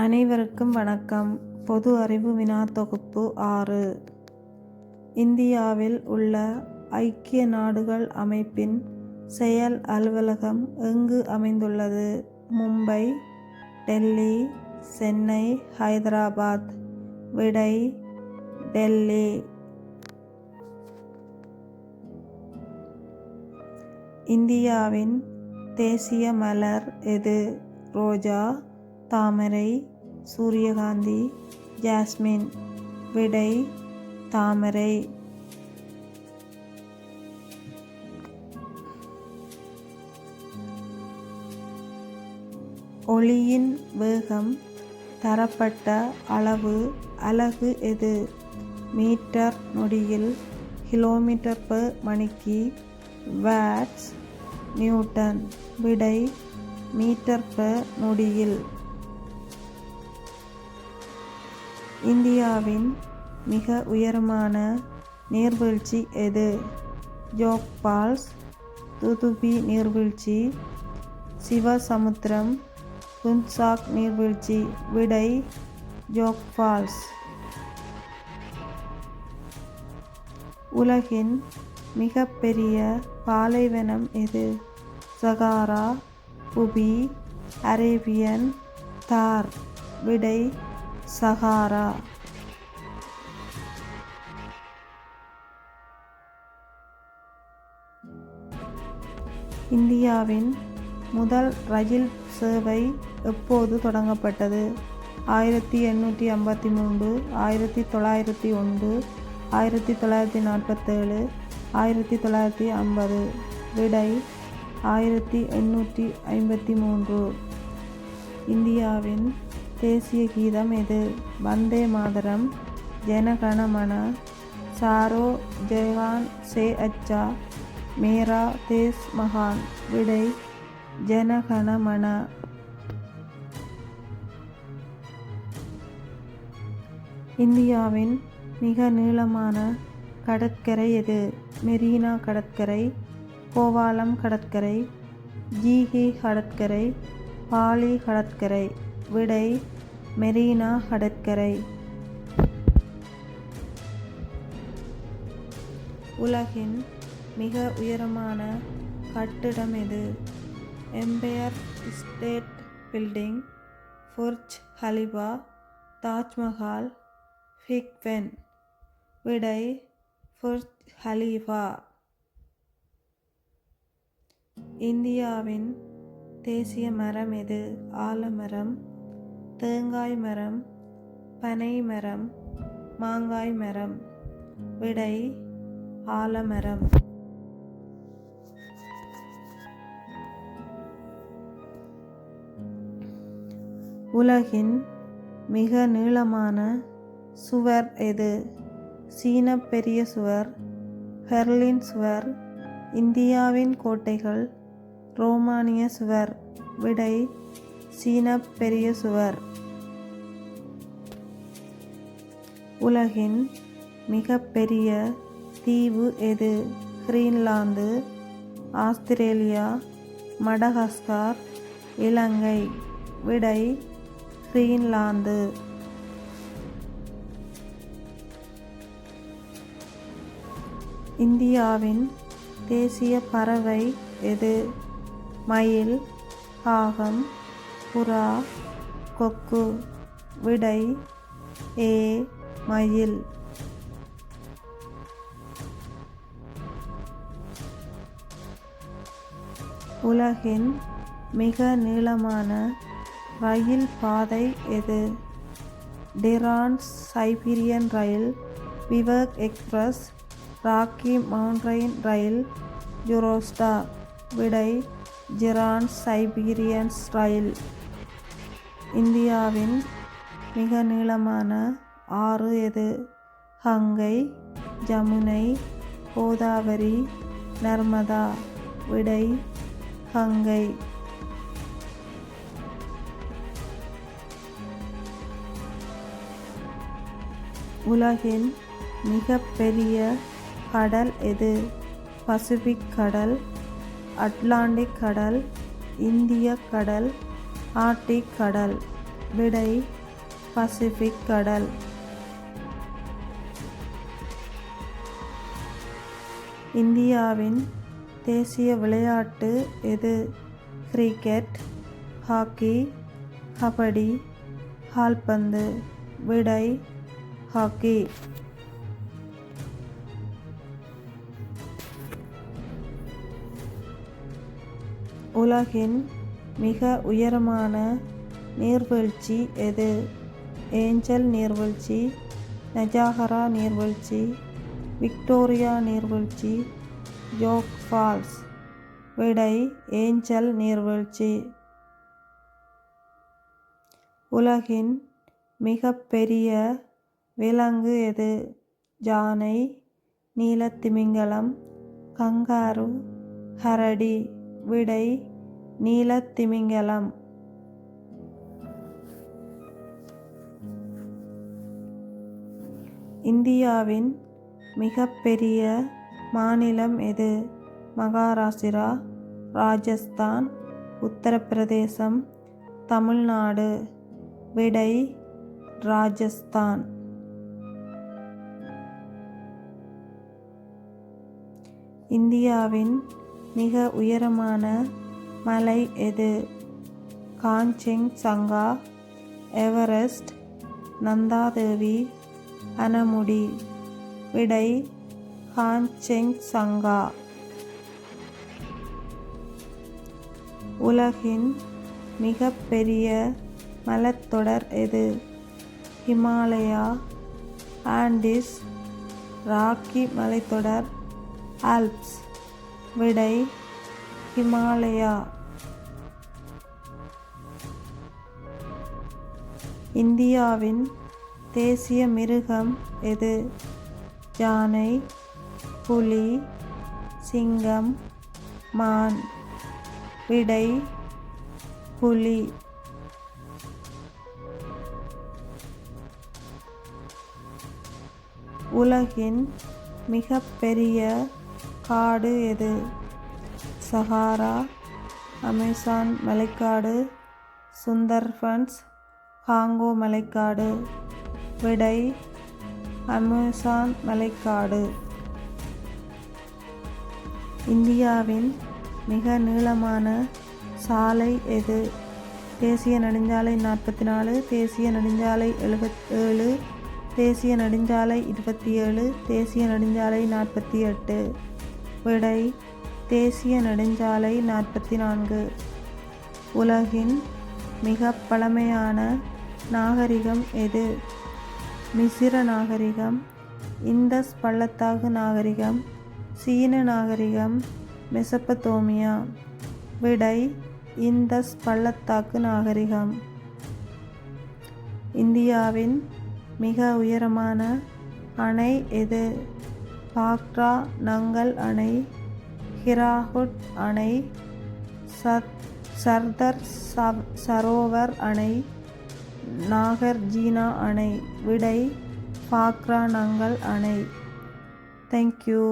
அனைவருக்கும் வணக்கம். பொது அறிவு வினா தொகுப்பு ஆறு. இந்தியாவில் உள்ள ஐக்கிய நாடுகள் அமைப்பின் செயல் அலுவலகம் எங்கு அமைந்துள்ளது? மும்பை டெல்லி சென்னை ஹைதராபாத். விடை டெல்லி. இந்தியாவின் தேசிய மலர் எது? ரோஜா தாமரை சூரியகாந்தி ஜாஸ்மின் விடை தாமரை. ஒளியின் வேகம் தரப்பட்ட அளவு அலகு எது? மீட்டர் நொடியில் கிலோமீட்டர் பெர் மணிக்கு வாட்ஸ் நியூட்டன். விடை மீட்டர் பெர் நொடியில் இந்தியாவின் மிக உயரமான நீர்வீழ்ச்சி எது? ஜோக் பால்ஸ் துதுபி நீர்வீழ்ச்சி சிவசமுத்திரம் குன்சாக் நீர்வீழ்ச்சி விடை ஜோக் ஃபால்ஸ் உலகின் மிகப்பெரிய பாலைவனம் எது? சகாரா புபி அரேபியன் தார். விடை சகாரா இந்தியாவின் முதல் ரயில் சேவை எப்போது தொடங்கப்பட்டது? ஆயிரத்தி எண்ணூற்றி ஐம்பத்தி மூன்று ஆயிரத்தி தொள்ளாயிரத்தி ஒன்று ஆயிரத்தி தொள்ளாயிரத்தி நாற்பத்தேழு ஆயிரத்தி தொள்ளாயிரத்தி ஐம்பது. விடை ஆயிரத்தி எண்ணூற்றி ஐம்பத்தி மூன்று இந்தியாவின் தேசிய கீதம் எது? வந்தே மாதரம் ஜனகணமன சாரோ ஜெகான் சே அச்சா மேரா தேஸ் மகான் விடை ஜனகணமன இந்தியாவின் மிக நீளமான கடற்கரை எது? மெரினா கடற்கரை கோவாலம் கடற்கரை ஜீஹி கடற்கரை பாலி கடற்கரை. விடை மெரினா கடற்கரை. உலகின் மிக உயரமான கட்டிடம் எது? Empire State Building Burj Khalifa Taj Mahal Big Ben விடை ஃபுர்ஜ் ஹலீஃபா இந்தியாவின் தேசிய மரம் எது? ஆலமரம் தேங்காய் மரம் பனை மரம் மாங்காய் மரம் விடை ஆலமரம். உலகின் மிக நீளமான சுவர் எது? சீன பெரிய சுவர் பெர்லின் சுவர் இந்தியாவின் கோட்டைகள் ரோமானிய சுவர். விடை சீன பெரிய சுவர் உலகின் மிக பெரிய தீவு எது? Greenland Australia Madagascar Ilangai. விடை கிரீன்லாந்து. இந்தியாவின் தேசிய பறவை எது? மயில் காகம் புறா கொக்கு விடை ஏ மயில். உலகின் மிக நீளமான ரயில் பாதை எது? Trans Siberian rail Vivek Express Rocky Mountain rail Eurostar. விடை ஜிரான்ஸ் சைபீரியன்ஸ் ரயில். இந்தியாவின் மிக நீளமான ஆறு எது? கங்கை ஜமுனை கோதாவரி நர்மதா விடை கங்கை உலகின் மிக பெரிய கடல் எது? பசிபிக் கடல் அட்லாண்டிக் கடல் இந்திய கடல் ஆர்டிக் கடல் விடை பசிபிக் கடல். இந்தியாவின் தேசிய விளையாட்டு எது? கிரிக்கெட் ஹாக்கி கபடி கால்பந்து விடை ஹாக்கி. உலகின் மிக உயரமான நீர்வீழ்ச்சி எது? ஏஞ்சல் நீர்வீழ்ச்சி நஜாகரா நீர்வீழ்ச்சி விக்டோரியா நீர்வீழ்ச்சி ஜோக் ஃபால்ஸ். விடை ஏஞ்சல் நீர்வீழ்ச்சி. உலகின் மிகப்பெரிய விலங்கு எது? ஜானை நீலத்திமிங்கலம் கங்காரு ஹரடி. விடை நீலத்திமிங்கலம் இந்தியாவின் மிகப்பெரிய மாநிலம் எது? மகாராஷ்டிரா ராஜஸ்தான் உத்தரப்பிரதேசம் தமிழ்நாடு. விடை ராஜஸ்தான். இந்தியாவின் மிக உயரமான மலை எது? காஞ்செங் சங்கா எவரெஸ்ட் நந்தாதேவி அனமுடி விடை காஞ்செங் சங்கா. உலகின் மிகப்பெரிய மலைத்தொடர் எது? ஹிமாலயா ஆண்டிஸ் ராக்கி மலைத்தொடர் ஆல்ப்ஸ். விடை ஹிமாலயா இந்தியாவின் தேசிய மிருகம் எது? யானை புலி சிங்கம் மான் விடை புலி. உலகின் மிகப்பெரிய காடு எது? சஹாரா அமேசான் மலைக்காடு சுந்தர்பன்ஸ் காங்கோ மலைக்காடு விடை அமேசான் மலைக்காடு. இந்தியாவின் மிக நீளமான சாலை எது? தேசிய நெடுஞ்சாலை நாற்பத்தி நாலு தேசிய நெடுஞ்சாலை எழுபத்தேழு தேசிய நெடுஞ்சாலை இருபத்தி ஏழு தேசிய நெடுஞ்சாலை நாற்பத்தி எட்டு. விடை தேசிய நெடுஞ்சாலை நாற்பத்தி நான்கு உலகின் மிக பழமையான நாகரிகம் எது? மிசிர நாகரிகம் இந்தஸ் பள்ளத்தாக்கு நாகரிகம் சீன நாகரிகம் மெசப்பத்தோமியா. விடை இந்தஸ் பள்ளத்தாக்கு நாகரிகம். இந்தியாவின் மிக உயரமான அணை எது? பாக்ரா நங்கல் அணை ஹிராகுட் அணை சத் சர்தர் சரோவர் அணை நாகர்ஜீனா அணை விடை பாக்ரா நங்கல் அணை. தேங்க்யூ